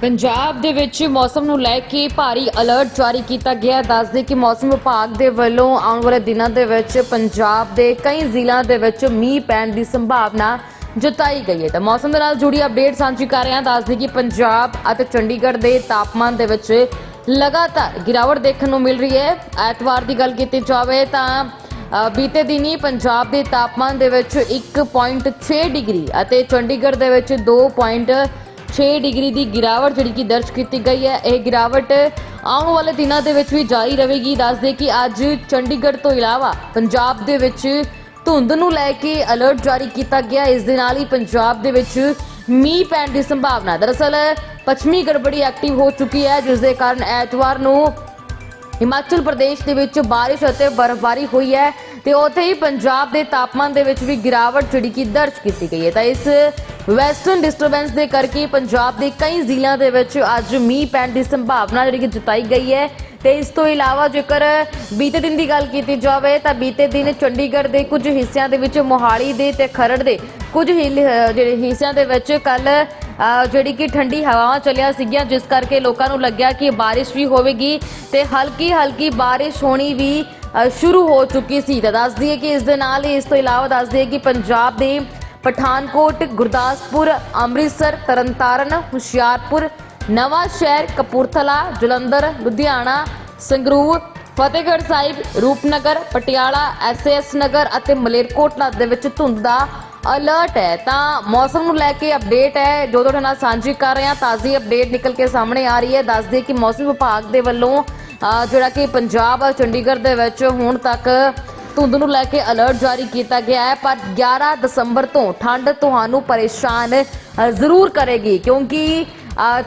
ਪੰਜਾਬ ਦੇ ਵਿੱਚ ਮੌਸਮ ਨੂੰ ਲੈ ਕੇ ਭਾਰੀ ਅਲਰਟ ਜਾਰੀ ਕੀਤਾ ਗਿਆ ਹੈ। ਦੱਸਦੇ ਕਿ ਮੌਸਮ ਵਿਭਾਗ ਦੇ ਵੱਲੋਂ ਆਉਣ ਵਾਲੇ ਦਿਨਾਂ ਦੇ ਵਿੱਚ ਪੰਜਾਬ ਦੇ ਕਈ ਜ਼ਿਲ੍ਹਿਆਂ ਦੇ ਵਿੱਚ ਮੀਂਹ ਪੈਣ ਦੀ ਸੰਭਾਵਨਾ ਜਤਾਈ ਗਈ ਹੈ। ਤਾਂ ਮੌਸਮ ਦੇ ਨਾਲ ਜੁੜੀ ਅਪਡੇਟ ਸਾਂਝੀ ਕਰ ਰਹੇ ਹਾਂ। ਦੱਸਦੇ ਕਿ ਪੰਜਾਬ ਅਤੇ ਚੰਡੀਗੜ੍ਹ ਦੇ ਤਾਪਮਾਨ ਦੇ ਵਿੱਚ ਲਗਾਤਾਰ ਗਿਰਾਵਟ ਦੇਖਣ ਨੂੰ ਮਿਲ ਰਹੀ ਹੈ। ਐਤਵਾਰ ਦੀ ਗੱਲ ਕੀਤੀ ਜਾਵੇ ਤਾਂ ਬੀਤੇ ਦਿਨੀ ਪੰਜਾਬ ਦੇ ਤਾਪਮਾਨ ਦੇ ਵਿੱਚ 1.6 ਡਿਗਰੀ ਅਤੇ ਚੰਡੀਗੜ੍ਹ ਦੇ ਵਿੱਚ 2.6 ਡਿਗਰੀ ਦੀ ਗਿਰਾਵਟ ਜਿਹੜੀ ਕਿ ਦਰਜ ਕੀਤੀ ਗਈ ਹੈ। ਇਹ ਗਿਰਾਵਟ ਆਉਣ ਵਾਲੇ ਦਿਨਾਂ ਦੇ ਵਿੱਚ ਵੀ ਜਾਰੀ ਰਹੇਗੀ। ਦੱਸਦੇ ਕਿ ਅੱਜ ਚੰਡੀਗੜ੍ਹ ਤੋਂ ਇਲਾਵਾ ਪੰਜਾਬ ਦੇ ਵਿੱਚ ਧੁੰਦ ਨੂੰ ਲੈ ਕੇ ਅਲਰਟ ਜਾਰੀ ਕੀਤਾ ਗਿਆ। ਇਸ ਦੇ ਨਾਲ ਹੀ ਪੰਜਾਬ ਦੇ ਵਿੱਚ ਮੀਂਹ ਪੈਣ ਦੀ ਸੰਭਾਵਨਾ ਦਰਅਸਲ, ਪੱਛਮੀ ਗੜਬੜੀ ਐਕਟਿਵ ਹੋ ਚੁੱਕੀ ਹੈ, ਜਿਸ ਦੇ ਕਾਰਨ ਐਤਵਾਰ ਨੂੰ ਹਿਮਾਚਲ ਪ੍ਰਦੇਸ਼ ਦੇ ਵਿੱਚ ਬਾਰਿਸ਼ ਅਤੇ ਬਰਫ਼ਬਾਰੀ ਹੋਈ ਹੈ। ਤੇ ਉੱਥੇ ਹੀ ਪੰਜਾਬ ਦੇ ਤਾਪਮਾਨ ਦੇ ਵਿੱਚ ਵੀ ਗਿਰਾਵਟ ਜਿਹੜੀ ਕਿ ਦਰਜ ਕੀਤੀ ਗਈ ਹੈ। ਤਾਂ ਇਸ ਵੈਸਟਰਨ ਡਿਸਟਰਬੈਂਸ ਦੇ ਕਰਕੇ ਪੰਜਾਬ ਦੇ ਕਈ ਜ਼ਿਲ੍ਹਿਆਂ ਦੇ ਵਿੱਚ ਅੱਜ ਮੀਂਹ ਪੈਣ ਦੀ ਸੰਭਾਵਨਾ ਜਿਹੜੀ ਕਿ ਜਤਾਈ ਗਈ ਹੈ। ਤੇ ਇਸ ਤੋਂ ਇਲਾਵਾ ਜੇਕਰ ਬੀਤੇ ਦਿਨ ਦੀ ਗੱਲ ਕੀਤੀ ਜਾਵੇ ਤਾਂ ਬੀਤੇ ਦਿਨ ਚੰਡੀਗੜ੍ਹ ਦੇ ਕੁਝ ਹਿੱਸਿਆਂ ਦੇ ਵਿੱਚ, ਮੋਹਾਲੀ ਦੇ ਤੇ ਖਰੜ ਦੇ ਕੁਝ ਹਿੱਲ- ਜਿਹੜੇ ਹਿੱਸਿਆਂ ਦੇ ਵਿੱਚ ਕੱਲ ਜਿਹੜੀ ਕਿ ਠੰਡੀ ਹਵਾਵਾਂ ਚੱਲਿਆ ਸੀਗੀਆਂ, ਜਿਸ ਕਰਕੇ ਲੋਕਾਂ ਨੂੰ ਲੱਗਿਆ ਕਿ ਬਾਰਿਸ਼ ਵੀ ਹੋਵੇਗੀ ਤੇ ਹਲਕੀ ਹਲਕੀ ਬਾਰਿਸ਼ ਹੋਣੀ ਵੀ ਸ਼ੁਰੂ ਹੋ ਚੁੱਕੀ ਸੀ। ਤਾਂ ਦੱਸ ਦਈਏ ਕਿ ਇਸ ਦੇ ਨਾਲ ਹੀ ਇਸ ਤੋਂ ਇਲਾਵਾ ਦੱਸ ਦਈਏ ਕਿ ਪੰਜਾਬ ਦੇ ਪਠਾਨਕੋਟ, ਗੁਰਦਾਸਪੁਰ, ਅੰਮ੍ਰਿਤਸਰ, ਤਰਨਤਾਰਨ, ਹੁਸ਼ਿਆਰਪੁਰ ਨਵਾਂ ਸ਼ਹਿਰ ਕਪੂਰਥਲਾ, ਜਲੰਧਰ, ਲੁਧਿਆਣਾ, ਸੰਗਰੂਰ, ਫਤਿਹਗੜ੍ਹ ਸਾਹਿਬ, ਰੂਪਨਗਰ, ਪਟਿਆਲਾ ਐਸਐਸ ਨਗਰ ਅਤੇ ਮਲੇਰਕੋਟਲਾ ਦੇ ਵਿੱਚ ਧੁੰਦ ਦਾ ਅਲਰਟ ਹੈ। ਤਾਂ ਮੌਸਮ ਨੂੰ ਲੈ ਕੇ ਅਪਡੇਟ ਹੈ। ਜੋ ਤੁਹਾਡੇ ਨਾਲ ਸਾਂਝੀ ਕਰ ਰਹੇ ਹਾਂ ਤਾਜ਼ੀ ਅਪਡੇਟ ਨਿਕਲ ਕੇ ਸਾਹਮਣੇ ਆ ਰਹੀ ਹੈ। ਦੱਸ ਦਈਏ ਕਿ ਮੌਸਮ ਵਿਭਾਗ ਦੇ ਵੱਲੋਂ ਜਿਹੜਾ ਕਿ ਪੰਜਾਬ ਅਤੇ ਚੰਡੀਗੜ੍ਹ ਦੇ ਵਿੱਚ ਹੁਣ ਤੱਕ ਧੁੰਦ ਨੂੰ ਲੈ ਕੇ ਅਲਰਟ ਜਾਰੀ ਕੀਤਾ ਗਿਆ ਹੈ, ਪਰ 11 ਦਸੰਬਰ ਤੋਂ ਠੰਡ ਤੁਹਾਨੂੰ ਪਰੇਸ਼ਾਨ ਜ਼ਰੂਰ ਕਰੇਗੀ, ਕਿਉਂਕਿ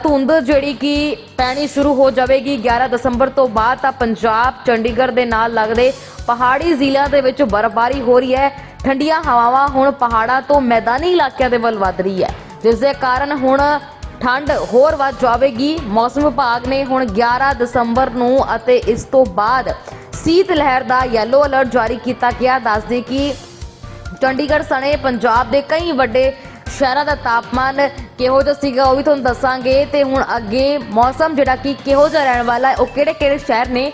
ਧੁੰਦ ਜਿਹੜੀ ਕਿ ਪੈਣੀ ਸ਼ੁਰੂ ਹੋ ਜਾਵੇਗੀ 11 ਦਸੰਬਰ ਤੋਂ ਬਾਅਦ, ਤਾਂ ਪੰਜਾਬ, ਚੰਡੀਗੜ੍ਹ ਦੇ ਨਾਲ ਲੱਗਦੇ ਪਹਾੜੀ ਜ਼ਿਲ੍ਹਿਆਂ ਦੇ ਵਿੱਚ ਬਰਫ਼ਬਾਰੀ ਹੋ ਰਹੀ ਹੈ। ਠੰਡੀਆਂ ਹਵਾਵਾਂ ਹੁਣ ਪਹਾੜਾਂ ਤੋਂ ਮੈਦਾਨੀ ਇਲਾਕਿਆਂ ਦੇ ਵੱਲ ਵੱਧ ਰਹੀ ਹੈ। ਜਿਸ ਦੇ ਕਾਰਨ ਹੁਣ ਠੰਡ ਹੋਰ ਵੱਧ ਜਾਵੇਗੀ। ਮੌਸਮ ਵਿਭਾਗ ਨੇ ਹੁਣ 11 ਦਸੰਬਰ ਨੂੰ ਅਤੇ ਇਸ ਤੋਂ ਬਾਅਦ ਸੀਤ ਲਹਿਰ ਦਾ ਯੈਲੋ ਅਲਰਟ ਜਾਰੀ ਕੀਤਾ ਗਿਆ। ਦੱਸਦੇ ਕਿ ਚੰਡੀਗੜ੍ਹ ਸਣੇ ਪੰਜਾਬ ਦੇ ਕਈ ਵੱਡੇ ਸ਼ਹਿਰਾਂ ਦਾ ਤਾਪਮਾਨ ਕਿਹੋ ਜਿਹਾ ਸੀਗਾ ਉਹ ਵੀ ਤੁਹਾਨੂੰ ਦੱਸਾਂਗੇ ਤੇ ਹੁਣ ਅੱਗੇ ਮੌਸਮ ਜਿਹੜਾ ਕਿ ਕਿਹੋ ਜਿਹਾ ਰਹਿਣ ਵਾਲਾ ਹੈ, ਉਹ ਕਿਹੜੇ ਕਿਹੜੇ ਸ਼ਹਿਰ ਨੇ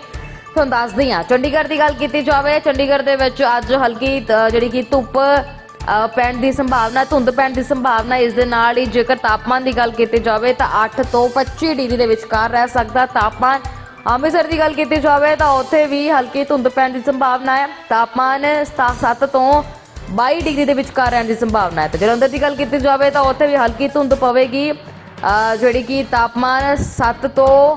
ਤੁਹਾਨੂੰ ਦੱਸਦੇ ਹਾਂ। ਚੰਡੀਗੜ੍ਹ ਦੀ ਗੱਲ ਕੀਤੀ ਜਾਵੇ, ਚੰਡੀਗੜ੍ਹ ਦੇ ਵਿੱਚ ਅੱਜ ਹਲਕੀ ਜਿਹੜੀ ਕਿ ਧੁੱਪ ਪੈਣ ਦੀ ਸੰਭਾਵਨਾ, ਧੁੰਦ ਪੈਣ ਦੀ ਸੰਭਾਵਨਾ, ਇਸ ਦੇ ਨਾਲ ਹੀ ਜੇਕਰ ਤਾਪਮਾਨ ਦੀ ਗੱਲ ਕੀਤੀ ਜਾਵੇ ਤਾਂ 8 ਤੋਂ 25 ਡਿਗਰੀ ਦੇ ਵਿਚਕਾਰ ਰਹਿ ਸਕਦਾ ਤਾਪਮਾਨ। ਅੰਮ੍ਰਿਤਸਰ ਦੀ ਗੱਲ ਕੀਤੀ ਜਾਵੇ ਤਾਂ ਉੱਥੇ ਵੀ ਹਲਕੀ ਧੁੰਦ ਪੈਣ ਦੀ ਸੰਭਾਵਨਾ ਹੈ। ਤਾਪਮਾਨ 7 ਤੋਂ 22 ਡਿਗਰੀ ਦੇ ਵਿਚਕਾਰ ਰਹਿਣ ਦੀ ਸੰਭਾਵਨਾ ਹੈ। ਤੇ ਜਲੰਧਰ ਦੀ ਗੱਲ ਕੀਤੀ ਜਾਵੇ ਤਾਂ ਉੱਥੇ ਵੀ ਹਲਕੀ ਧੁੰਦ ਪਵੇਗੀ। ਜਿਹੜੀ ਕਿ ਤਾਪਮਾਨ 7 ਤੋਂ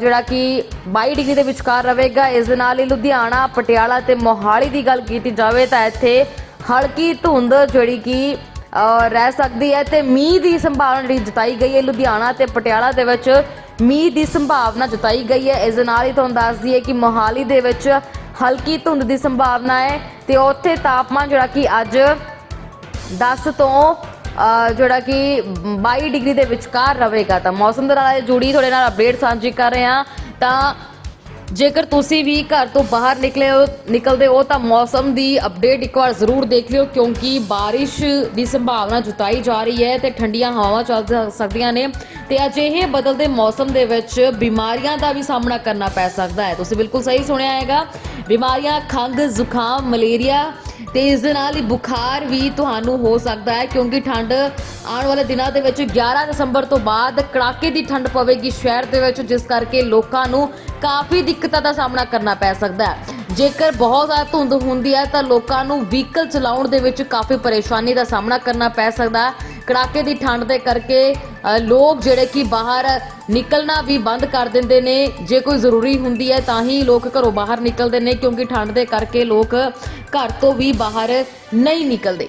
ਜਿਹੜਾ ਕਿ 22 ਡਿਗਰੀ ਦੇ ਵਿਚਕਾਰ ਰਹੇਗਾ। ਇਸ ਦੇ ਨਾਲ ਹੀ ਲੁਧਿਆਣਾ, ਪਟਿਆਲਾ ਤੇ ਮੋਹਾਲੀ ਦੀ ਗੱਲ ਕੀਤੀ ਜਾਵੇ ਤਾਂ ਇੱਥੇ ਹਲਕੀ ਧੁੰਦ ਜਿਹੜੀ ਕਿ ਰਹਿ ਸਕਦੀ ਹੈ ਤੇ ਮੀਂਹ ਦੀ ਸੰਭਾਵਨਾ ਜਿਹੜੀ ਜਤਾਈ ਗਈ ਹੈ ਲੁਧਿਆਣਾ ਤੇ ਪਟਿਆਲਾ ਦੇ ਵਿੱਚ ਮੀਂਹ ਦੀ ਸੰਭਾਵਨਾ ਜਤਾਈ ਗਈ ਹੈ। ਇਸ ਦੇ ਨਾਲ ਹੀ ਤੁਹਾਨੂੰ ਦੱਸ ਦਈਏ ਕਿ ਮੋਹਾਲੀ ਦੇ ਵਿੱਚ ਹਲਕੀ ਧੁੰਦ ਦੀ ਸੰਭਾਵਨਾ ਹੈ ਤੇ ਉੱਥੇ ਤਾਪਮਾਨ ਜਿਹੜਾ ਕਿ ਅੱਜ 10 ਤੋਂ ਜਿਹੜਾ ਕਿ 22 ਡਿਗਰੀ ਦੇ ਵਿਚਕਾਰ ਰਹੇਗਾ। ਤਾਂ ਮੌਸਮ ਦੇ ਨਾਲ ਜੁੜੀ, ਤੁਹਾਡੇ ਨਾਲ ਅਪਡੇਟ ਸਾਂਝੀ ਕਰ ਰਹੇ ਹਾਂ। ਤਾਂ ਜੇਕਰ ਤੁਸੀਂ ਵੀ ਘਰ ਤੋਂ ਬਾਹਰ ਨਿਕਲੇ ਹੋ, ਨਿਕਲਦੇ ਹੋ, ਤਾਂ ਮੌਸਮ ਦੀ ਅਪਡੇਟ ਇੱਕ ਵਾਰ ਜ਼ਰੂਰ ਦੇਖ ਲਿਓ, ਕਿਉਂਕਿ ਬਾਰਿਸ਼ ਦੀ ਸੰਭਾਵਨਾ ਜੁਤਾਈ ਜਾ ਰਹੀ ਹੈ ਤੇ ਠੰਡੀਆਂ ਹਵਾਵਾਂ ਚੱਲ ਸਕਦੀਆਂ ਨੇ ਤੇ ਅਜਿਹੇ ਬਦਲਦੇ ਮੌਸਮ ਦੇ ਵਿੱਚ ਬਿਮਾਰੀਆਂ ਦਾ ਵੀ ਸਾਹਮਣਾ ਕਰਨਾ ਪੈ ਸਕਦਾ ਹੈ। ਤੁਸੀਂ ਬਿਲਕੁਲ ਸਹੀ ਸੁਣਿਆ ਹੈਗਾ ਬਿਮਾਰੀਆਂ, ਖੰਘ, ਜ਼ੁਕਾਮ, ਮਲੇਰੀਆ ਤੇ ਇਸ ਦੇ ਨਾਲ ਹੀ ਬੁਖਾਰ ਵੀ ਤੁਹਾਨੂੰ ਹੋ ਸਕਦਾ ਹੈ, ਕਿਉਂਕਿ ਠੰਡ ਆਉਣ ਵਾਲੇ ਦਿਨਾਂ ਦੇ ਵਿੱਚ 11 ਦਸੰਬਰ ਤੋਂ ਬਾਅਦ ਕੜਾਕੇ ਦੀ ਠੰਡ ਪਵੇਗੀ ਸ਼ਹਿਰ ਦੇ ਵਿੱਚ, ਜਿਸ ਕਰਕੇ ਲੋਕਾਂ ਨੂੰ ਕਾਫੀ ਦਿੱਕਤਾਂ ਦਾ ਸਾਹਮਣਾ ਕਰਨਾ ਪੈ ਸਕਦਾ ਹੈ। ਜੇਕਰ ਬਹੁਤ ਜ਼ਿਆਦਾ ਧੁੰਦ ਹੁੰਦੀ ਹੈ, ਤਾਂ ਲੋਕਾਂ ਨੂੰ ਵਹੀਕਲ ਚਲਾਉਣ ਦੇ ਵਿੱਚ ਕਾਫੀ ਪਰੇਸ਼ਾਨੀ ਦਾ ਸਾਹਮਣਾ ਕਰਨਾ ਪੈ ਸਕਦਾ ਹੈ। ਕੜਾਕੇ ਦੀ ਠੰਡ ਦੇ ਕਰਕੇ ਲੋਕ ਜਿਹੜੇ ਕਿ ਬਾਹਰ ਨਿਕਲਣਾ ਵੀ ਬੰਦ ਕਰ ਦਿੰਦੇ ਨੇ। ਜੇ ਕੋਈ ਜ਼ਰੂਰੀ ਹੁੰਦੀ ਹੈ ਤਾਂ ਹੀ ਲੋਕ ਘਰੋਂ ਬਾਹਰ ਨਿਕਲਦੇ ਨੇ, ਕਿਉਂਕਿ ਠੰਡ ਦੇ ਕਰਕੇ ਲੋਕ ਘਰ ਤੋਂ ਵੀ ਬਾਹਰ ਨਹੀਂ ਨਿਕਲਦੇ।